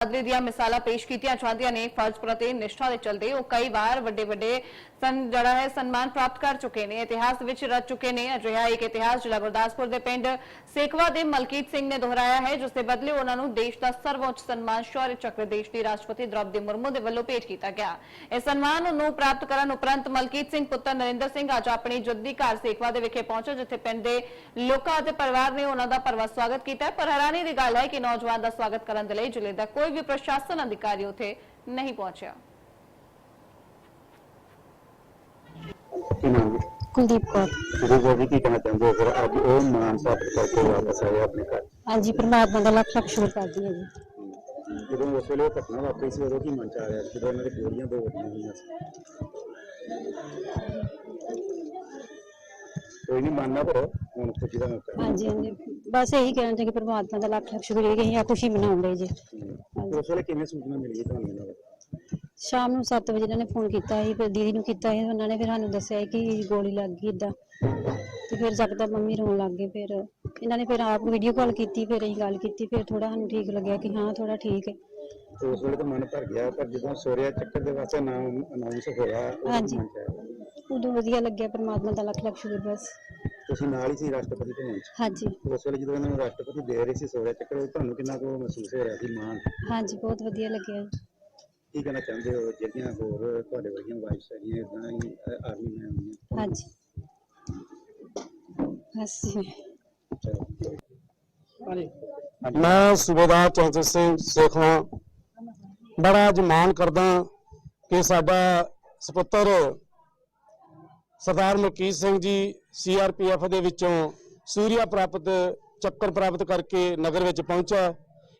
ਬਹਾਦਰੀ ਦੀਆਂ ਮਿਸਾਲਾਂ ਪੇਸ਼ ਕੀਤੀਆਂ ਜਾਂਦੀਆਂ ਨੇ ਫਰਜ਼ ਪ੍ਰਤੀ ਨਿਸ਼ਠਾ ਦੇ ਚਲਦੇ ਉਹ ਕਈ ਵਾਰ ਵੱਡੇ ਵੱਡੇ ਸਨ ਜਿਹੜਾ ਹੈ ਸਨਮਾਨ ਪ੍ਰਾਪਤ ਕਰ ਚੁੱਕੇ ਨੇ, ਇਤਿਹਾਸ ਵਿੱਚ ਰਚ ਚੁੱਕੇ ਨੇ। ਅਜਿਹਾ ਇੱਕ ਇਤਿਹਾਸ ਜ਼ਿਲ੍ਹਾ ਗੁਰਦਾਸਪੁਰ ਦੇ ਪਿੰਡ ਸੇਖਵਾ ਦੇ ਮਲਕੀਤ ਸਿੰਘ ਨੇ ਦੁਹਰਾਇਆ ਹੈ, ਜਿਸ ਦੇ ਬਦਲੇ ਉਹਨਾਂ ਨੂੰ ਦੇਸ਼ ਦਾ ਸਰਵਉੱਚ ਸਨਮਾਨ ਸ਼ੌਰਯ ਚੱਕਰ ਦੇਸ਼ ਦੀ ਰਾਸ਼ਟਰਪਤੀ ਦ੍ਰੋਪਦੀ ਮੁਰਮੂ ਦੇ ਵੱਲੋਂ ਭੇਟ ਕੀਤਾ ਗਿਆ। ਇਹ ਸਨਮਾਨ ਨੂੰ ਪ੍ਰਾਪਤ ਕਰਨ ਉਪਰੰਤ ਮਲਕੀਤ ਸਿੰਘ ਪੁੱਤਰ ਨਰਿੰਦਰ ਸਿੰਘ ਅੱਜ ਆਪਣੀ ਜੱਦੀ ਘਰ ਸੇਖਵਾ ਦੇ ਵਿਖੇ ਪਹੁੰਚੇ, ਜਿੱਥੇ ਪਿੰਡ ਦੇ ਲੋਕਾਂ ਅਤੇ ਪਰਿਵਾਰ ਨੇ ਉਹਨਾਂ ਦਾ ਭਰਵਾਂ ਸਵਾਗਤ ਕੀਤਾ ਪਰ ਹੈਰਾਨੀ ਦੀ ਗੱਲ ਹੈ ਕਿ ਨੌਜਵਾਨ ਦਾ ਸਵਾਗਤ ਕਰਨ ਦੇ ਲਈ ਜ਼ਿਲ੍ਹੇ ਦਾ ਕੋਈ ਵੀ ਪ੍ਰਸ਼ਾਸਨ ਅਧਿਕਾਰੀ ਉੱਥੇ ਨਹੀਂ ਪਹੁੰਚਿਆ ਕੀ ਨਾਮ ਹੈ ਕੁਲਦੀਪ ਕੌਰ ਗੁਰੂ ਗੋਬਿੰਦ ਕੀ ਕਹਿਣਾ ਚਾਹੁੰਦੇ ਹੋ ਫਿਰ ਅੱਜ ਉਹ ਮਾਨ ਪ੍ਰਾਪਤ ਕਰਕੇ ਵਾਪਸ ਆਏ ਆਪਣੇ ਘਰ ਹਾਂਜੀ ਪਰਮਾਤਮਾ ਦਾ ਲੱਖ ਲੱਖ ਸ਼ੁਕਰ ਕਰਦੀ ਹਾਂ ਜੀ ਜਦੋਂ ਉਸ ਵੇਲੇ ਉਹ ਘਟਨਾ ਵਾਪਰੀ ਸੀ ਉਦੋਂ ਕੀ ਮਨ ਚ ਆ ਰਿਹਾ ਸੀ ਜਦੋਂ ਉਹਨਾਂ ਦੀ ਗੋਲੀਆਂ ਦੋ ਵੱਜੀਆਂ ਹੋਈਆਂ ਸੀ ਕੋਈ ਨਹੀਂ ਮੰਨਣਾ ਪਰ ਹੁਣ ਖੁਸ਼ੀ ਦਾ ਮੌਕਾ ਹੈ। ਹਾਂਜੀ ਹਾਂਜੀ ਬਸ ਇਹੀ ਕਹਿਣਾ ਚਾਹੀਦਾ ਕਿ ਪਰਮਾਤਮਾ ਦਾ ਲੱਖ ਲੱਖ ਸ਼ੁਕਰ ਹੈ ਕਿ ਅਸੀਂ ਆ ਖੁਸ਼ੀ ਮਨਾਉਂਦੇ ਜੀ ਤੇ ਉਸ ਵੇਲੇ ਕਿਵੇਂ ਸੂਚਨਾ ਮਿਲੀ ਤੁਹਾਨੂੰ ਇਹਨਾਂ ਬਾਰੇ ਸ਼ਾਮ ਨੂੰ 7 ਵਜੇ ਇਹਨਾਂ ਨੇ ਫੋਨ ਕੀਤਾ ਸੀ ਫਿਰ ਦੀਦੀ ਨੂੰ ਕੀਤਾ ਸੀ ਉਹਨਾਂ ਨੇ ਫਿਰ ਸਾਨੂੰ ਦੱਸਿਆ ਕਿ ਗੋਲੀ ਲੱਗ ਗਈ ਇਦਾਂ ਤੇ ਫਿਰ ਜਗਦਾ ਮੰਮੀ ਰੋਣ ਲੱਗ ਗਏ ਫਿਰ ਇਹਨਾਂ ਨੇ ਫਿਰ ਆਪ ਵੀਡੀਓ ਕਾਲ ਕੀਤੀ ਫਿਰ ਅਸੀਂ ਗੱਲ ਕੀਤੀ ਫਿਰ ਥੋੜਾ ਸਾਨੂੰ ਠੀਕ ਲੱਗਿਆ ਕਿ ਹਾਂ ਥੋੜਾ ਠੀਕ ਹੈ। ਤੇ ਉਸ ਵੇਲੇ ਤਾਂ ਮਨ ਭਰ ਗਿਆ ਪਰ ਜਦੋਂ ਸੋਰਿਆ ਚੱਕਰ ਦੇ ਵਾਸਤੇ ਨਾਮ ਅਨਾਉਂਸ ਹੋਇਆ ਉਦੋਂ ਹਾਂਜੀ। ਮਨ ਚ ਆਇਆ ਉਦੋਂ ਵਧੀਆ ਲੱਗਿਆ ਪਰਮਾਤਮਾ ਦਾ ਲੱਖ ਲੱਖ ਸ਼ੁਕਰ ਬਸ। ਤੁਸੀਂ ਨਾਲ ਹੀ ਸੀ ਰਾਸ਼ਟਰਪਤੀ ਭਵਨ ਚ? ਹਾਂਜੀ। ਉਸ ਵੇਲੇ ਜਦੋਂ ਇਹਨਾਂ ਨੂੰ ਰਾਸ਼ਟਰਪਤੀ ਦੇ ਰਹੇ ਸੀ ਸੋਰਿਆ ਚੱਕਰ ਉਹ ਤੁਹਾਨੂੰ ਕਿੰਨਾ ਕੁ ਮਹਿਸੂਸ ਹੋ ਰਿਹਾ ਸੀ ਮਾਣ? ਹਾਂਜੀ ਬਹੁਤ ਵਧੀਆ ਲੱਗਿਆ। ਕੀ ਕਹਿਣਾ ਚਾਹੁੰਦੇ ਹੋ ਜਿਹੜੀਆਂ ਹੋਰ ਤੁਹਾਡੇ ਵਰਗੀਆਂ ਵਾਈਫਸ ਹੈਗੀਆਂ ਇਦਾਂ ਹੀ ਆਰਮੀ ਮੈਨ ਹੁੰਦੀਆਂ ਹਾਂਜੀ। ਬਸ। ਜੀ। ਮੈਂ ਸੂਬੇਦਾਰ ਚੌਂਤਰ ਸਿੰਘ ਸੇਖਵਾਂ ਬੜਾ ਅੱਜ ਮਾਣ ਕਰਦਾ ਕਿ ਸਾਡਾ ਸੁਪੁੱਤਰ ਸਰਦਾਰ ਮਲਕੀਤ ਸਿੰਘ ਜੀ ਸੀਆਰਪੀਐਫ ਦੇ ਵਿੱਚੋਂ ਸੂਰਿਆ ਪ੍ਰਾਪਤ ਚੱਕਰ ਪ੍ਰਾਪਤ ਕਰਕੇ ਨਗਰ ਵਿੱਚ ਪਹੁੰਚਾ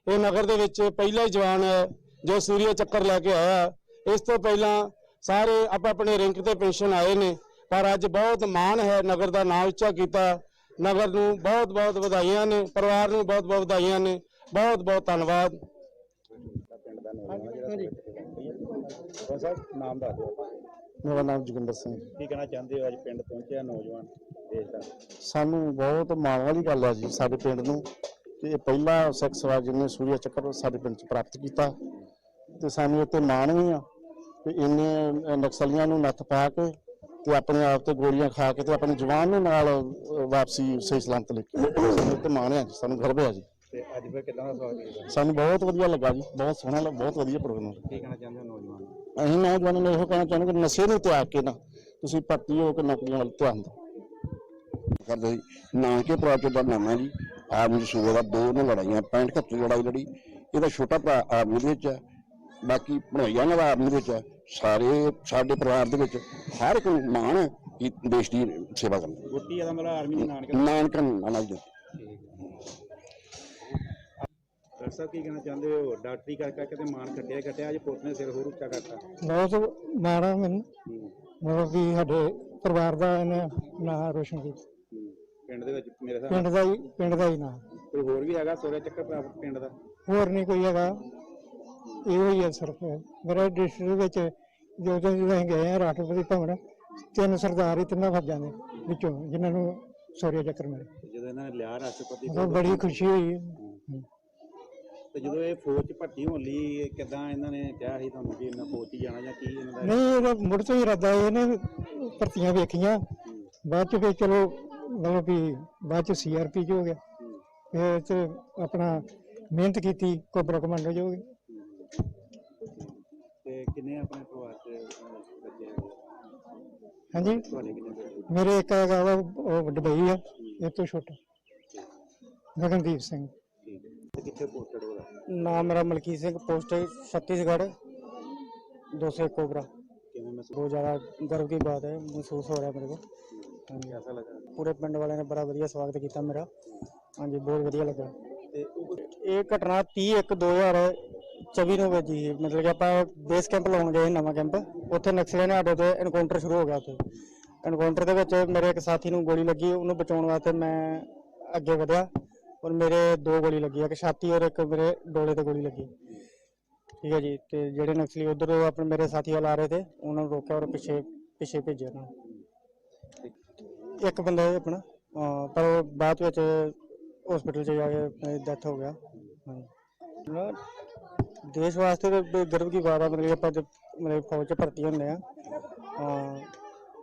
ਇਹ ਨਗਰ ਦੇ ਵਿੱਚ ਪਹਿਲਾ ਹੀ ਜਵਾਨ ਹੈ ਜੋ ਸੂਰਿਆ ਚੱਕਰ ਲੈ ਕੇ ਆਇਆ। ਇਸ ਤੋਂ ਪਹਿਲਾਂ ਸਾਰੇ ਆਪ ਆਪਣੇ ਰਿੰਕ ਤੇ ਪੈਨਸ਼ਨ ਆਏ ਨੇ ਪਰ ਅੱਜ ਬਹੁਤ ਮਾਣ ਹੈ ਨਗਰ ਦਾ ਨਾਮ ਉੱਚਾ ਕੀਤਾ। ਨਗਰ ਨੂੰ ਬਹੁਤ ਬਹੁਤ ਵਧਾਈਆਂ ਨੇ ਪਰਿਵਾਰ ਨੂੰ ਬਹੁਤ ਬਹੁਤ ਵਧਾਈਆਂ ਨੇ। ਬਹੁਤ ਬਹੁਤ ਧੰਨਵਾਦ। ਪਿੰਡ ਦਾ ਜਿਹੜਾ ਸਾਹਿਬ? ਨਾਮ ਦੱਸ ਦਿਓ। ਮੇਰਾ ਨਾਮ ਜੋਗਿੰਦਰ ਸਿੰਘ। ਕੀ ਕਹਿਣਾ ਚਾਹੁੰਦੇ ਹੋ? ਅੱਜ ਪਿੰਡ ਪਹੁੰਚਿਆ ਨੌਜਵਾਨ ਦੇਸ਼ ਦਾ। ਸਾਨੂੰ ਬਹੁਤ ਮਾਣ ਵਾਲੀ ਗੱਲ ਹੈ ਜੀ ਸਾਡੇ ਪਿੰਡ ਨੂੰ। ਕਿ ਇਹ ਪਹਿਲਾ ਸਿੱਖ ਸਵਾਜ ਜਿਹਨੇ ਸੂਰਿਆ ਚੱਕਰ ਸਾਡੇ ਪਿੰਡ ਚ ਪ੍ਰਾਪਤ ਕੀਤਾ। ਤੇ ਸਾਨੂੰ ਇੱਥੇ ਮਾਣ ਵੀ ਆ ਕਿ ਇੰਨੇ ਨਕਸਲੀਆਂ ਨੂੰ ਨੱਥ ਪਾ ਕੇ ਤੇ ਆਪਣੇ ਆਪ ਤੇ ਗੋਲੀਆਂ ਖਾ ਕੇ ਤੇ ਆਪਣੇ ਜਵਾਨ ਨੂੰ ਨਾਲ ਵਾਪਸੀ ਸਹੀ ਸਲਾਮਤ ਲੈ ਕੇ ਸਾਨੂੰ ਇੱਥੇ ਮਾਣ ਆ ਜੀ ਸਾਨੂੰ ਗਰਵ ਹੈ ਜੀ। ਤੇ ਅੱਜ ਫਿਰ ਕਿਦਾਂ ਦਾ ਸਵਾਗਤ ਸਾਨੂੰ ਬਹੁਤ ਵਧੀਆ ਲੱਗਾ ਜੀ ਬਹੁਤ ਸੋਹਣਾ ਬਹੁਤ ਵਧੀਆ ਪ੍ਰੋਗਰਾਮ। ਕੀ ਕਹਿਣਾ ਚਾਹੁੰਦੇ ਹੋ ਨੌਜਵਾਨ? ਅਸੀਂ ਨੌਜਵਾਨਾਂ ਨੂੰ ਇਹੋ ਕਹਿਣਾ ਚਾਹੁੰਦੇ ਕਿ ਨਸ਼ੇ ਨੂੰ ਤਿਆਗ ਕੇ ਨਾ ਤੁਸੀਂ ਭਰਤੀ ਹੋ ਕੇ ਨੌਕਰੀਆਂ ਵੱਲ ਧਿਆਨ ਦਿਓ। ਕਰਦੇ ਸੀ ਨਾਨਕੇ ਪ੍ਰਾਜੈਕਟ ਦਾ ਨਾਮ ਹੈ ਜੀ ਆਰਮੀ ਸੂਬੇ ਦਾ ਦੋ ਨੇ ਲੜਾਈਆਂ 65 71 ਲੜਾਈ ਲੜੀ। ਇਹਦਾ ਛੋਟਾ ਭਰਾ ਆਰਮੀ ਦੇ ਵਿੱਚ ਹੈ ਬਾਕੀ ਭਣੋਈਆਂ ਨਾਲ ਆਰਮੀ ਦੇ ਵਿੱਚ ਹੈ। ਸਾਰੇ ਸਾਡੇ ਪਰਿਵਾਰ ਦੇ ਵਿੱਚ ਹਰ ਇੱਕ ਨੂੰ ਮਾਣ ਹੈ ਕਿ ਦੇਸ਼ ਦੀ ਸੇਵਾ ਕਰਨ ਗੁੱਟੀ ਦਾ ਮਤਲਬ ਆਰਮੀ ਦੇ ਨਾਨਕੇ। ਨਾਨਕਨ ਨਾਲ ਜੀ ਡਾਕਟਰ ਸਾਹਿਬ ਕੀ ਕਹਿਣਾ ਚਾਹੁੰਦੇ ਹੋ? ਡਾਕਟਰੀ ਕਰ ਕਰਕੇ ਤੇ ਮਾਨ ਖੱਟਿਆ ਖੱਟਿਆ ਅੱਜ ਪੁੱਤ ਨੇ ਸਿਰ ਹੋਰ ਉੱਚਾ ਕਰਤਾ। ਬਹੁਤ ਮਾਣਾ ਮੈਨੂੰ। ਮਤਲਬ ਵੀ ਸਾਡੇ ਪਰਿਵਾਰ ਦਾ ਇਹਨੇ ਨਾਂ ਰੋਸ਼ਨ ਕੀਤਾ। ਪਿੰਡ ਦੇ ਵਿੱਚ ਮੇਰੇ ਹਿਸਾਬ ਪਿੰਡ ਦਾ ਹੀ ਪਿੰਡ ਦਾ ਹੀ ਨਾਂ। ਕੋਈ ਹੋਰ ਵੀ ਹੈਗਾ ਸੋਰਿਆ ਚੱਕਰ ਪ੍ਰਾਪਤ ਪਿੰਡ ਦਾ? ਹੋਰ ਨਹੀਂ ਕੋਈ ਹੈਗਾ। ਇਹੋ ਹੀ ਹੈ ਸਿਰਫ। ਮੇਰੇ ਡਿਸਟ੍ਰਿਕਟ ਵਿੱਚ ਜੋ ਜੋ ਅਸੀਂ ਗਏ ਆ ਰਾਸ਼ਟਰਪਤੀ ਭਵਨ ਤਿੰਨ ਸਰਦਾਰ ਹੀ ਤਿੰਨਾਂ ਫੌਜਾਂ ਦੇ ਵਿੱਚੋਂ ਜਿਨ੍ਹਾਂ ਨੂੰ ਸੌਰਿਆ ਚੱਕਰ ਮਿਲੇ। ਜਦੋਂ ਇਹਨਾਂ ਨੇ ਲਿਆ ਰਾਸ਼ਟਰਪਤੀ ਮਤਲਬ ਬੜੀ ਖੁਸ਼ੀ ਹੋਈ। ਤੇ ਜਦੋਂ ਇਹ ਫੌਜ ਚ ਭਰਤੀ ਹੋਣ ਲਈ ਕਿਦਾਂ ਇਹਨਾਂ ਨੇ ਕਿਹਾ ਸੀ ਤੁਹਾਨੂੰ ਕਿ ਇਹਨਾਂ ਫੌਜ ਚ ਜਾਣਾ ਜਾਂ ਕੀ ਇਹਨਾਂ ਦਾ ਨਹੀਂ ਇਹਦਾ ਮੁੜ ਤੋਂ ਹੀ ਇਰਾਦਾ ਇਹਨੇ ਭਰਤੀਆਂ ਵੇਖੀਆਂ। ਬਾਅਦ ਚ ਫਿਰ ਚਲੋ ਮਤਲਬ ਵੀ ਬਾਅਦ ਚ ਸੀਆਰਪੀ ਚ ਹੋ ਗਿਆ। ਫਿਰ ਤੇ ਆਪਣਾ ਮਿਹਨਤ ਕੀਤੀ ਕੋਬਰਾ ਕਮਾਂਡੋ ਚ ਹੋ ਗਿਆ ਤੇ ਕਿੰਨੇ ਆਪਣੇ ਪਰਿਵਾਰ ਚ ਬੱਚੇ ਹੈਗੇ? ਹਾਂਜੀ? ਤੁਹਾਡੇ ਕਿੰਨੇ ਬੱਚੇ ਮੇਰੇ ਇੱਕ ਹੈਗਾ ਵਾ ਉਹ ਦੁਬਈ ਆ ਇਹ ਤੋਂ ਛੋਟਾ। ਗਗਨਦੀਪ ਸਿੰਘ। ਤੇ ਨਾਮ ਮੇਰਾ ਮਲਕੀਤ ਸਿੰਘ ਪੋਸਟ ਛੱਤੀਸਗੜ੍ਹ 201 ਕੋਬਰਾ। ਬਹੁਤ ਜ਼ਿਆਦਾ ਗਰਵ ਦੀ ਬਾਤ ਹੈ ਮਹਿਸੂਸ ਹੋ ਰਿਹਾ ਮੇਰੇ ਕੋ ਪੂਰੇ ਪਿੰਡ ਵਾਲਿਆਂ ਨੇ ਬੜਾ ਵਧੀਆ ਸਵਾਗਤ ਕੀਤਾ ਮੇਰਾ। ਹਾਂਜੀ ਬਹੁਤ ਵਧੀਆ ਲੱਗਾ। ਇਹ ਘਟਨਾ 30 2024 ਨੂੰ ਵਜੀ ਮਤਲਬ ਕਿ ਆਪਾਂ ਬੇਸ ਕੈਂਪ ਲਾਉਣ ਗਏ ਨਵਾਂ ਕੈਂਪ ਉੱਥੇ ਨਕਸਲੀਆਂ ਨੇ ਸਾਡੇ ਤੇ ਇਨਕਾਊਂਟਰ ਸ਼ੁਰੂ ਹੋ ਗਿਆ ਉੱਥੇ। ਐਨਕਾਊਂਟਰ ਦੇ ਵਿੱਚ ਮੇਰੇ ਇੱਕ ਸਾਥੀ ਨੂੰ ਗੋਲੀ ਲੱਗੀ ਉਹਨੂੰ ਬਚਾਉਣ ਵਾਸਤੇ ਮੈਂ ਅੱਗੇ ਵਧਿਆ। ਔਰ ਮੇਰੇ ਦੋ ਗੋਲੀ ਲੱਗੀ ਇੱਕ ਛਾਤੀ ਔਰ ਇੱਕ ਮੇਰੇ ਡੋਲੇ ਤੇ ਗੋਲੀ ਲੱਗੀ। ਠੀਕ ਹੈ ਜੀ, ਤੇ ਜਿਹੜੇ ਨਕਸਲੀ ਉਧਰ ਆਪਣੇ ਮੇਰੇ ਸਾਥੀ ਵੱਲ ਆ ਰਹੇ ਤੇ ਉਹਨਾਂ ਨੂੰ ਰੋਕਿਆ ਔਰ ਪਿੱਛੇ ਪਿੱਛੇ ਭੇਜਿਆ ਉਹਨਾਂ ਨੂੰ। ਇੱਕ ਬੰਦਾ ਇਹ ਆਪਣਾ, ਅਹ, ਪਰ ਉਹ ਬਾਅਦ ਵਿੱਚ ਹਸਪੀਟਲ ਚ ਜਾ ਕੇ ਡੈਥ ਹੋ ਗਿਆ। ਹਾਂਜੀ। ਦੇਸ਼ ਵਾਸਤੇ ਤਾਂ ਬ- ਗਰਵ ਦੀ ਬਾਤ ਹੈ ਮਤਲਬ ਕਿ ਆਪਾਂ ਜਦ ਮਤਲਬ ਫੌਜ 'ਚ ਭਰਤੀ ਹੁੰਦੇ ਆ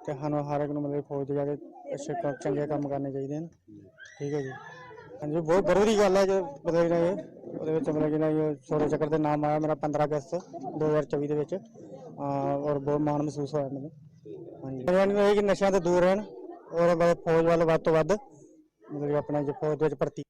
ਤੇ ਸਾਨੂੰ ਹਰ ਇੱਕ ਨੂੰ ਮਤਲਬ ਫੌਜ 'ਚ ਜਾ ਕੇ ਅੱਛੇ ਕੰਮ, ਚੰਗੇ ਕੰਮ ਕਰਨੇ ਚਾਹੀਦੇ ਨੇ ਠੀਕ ਹੈ ਜੀ। ਹਾਂਜੀ, ਬਹੁਤ ਗਰਵ ਦੀ ਗੱਲ ਹੈ ਜੇ ਮਤਲਬ ਕਿ ਨਾ ਇਹ ਉਹਦੇ ਵਿੱਚ ਮਤਲਬ ਕਿ ਨਾ ਇਹ ਸੋਰੇ ਚੱਕਰ ਦੇ ਨਾਮ ਆਇਆ ਮੇਰਾ 15 ਅਗਸਤ 2024 ਦੇ ਵਿੱਚ। ਅਹ, ਔਰ ਬਹੁਤ ਮਾਣ ਮਹਿਸੂਸ ਹੋਇਆ ਮੈਨੂੰ। ਹਾਂਜੀ। ਇਹਨਾਂ ਨੂੰ ਇਹ ਕਿ ਨਸ਼ਿਆਂ ਤੋਂ ਦੂਰ ਰਹਿਣ ਔਰ ਮਤਲਬ ਫੌਜ ਵੱਲ ਵੱਧ ਤੋਂ ਵੱਧ ਮਤਲਬ ਕਿ ਆਪਣਾ ਜੇ ਫੌਜ ਦੇ ਵਿੱਚ ਭਰਤੀ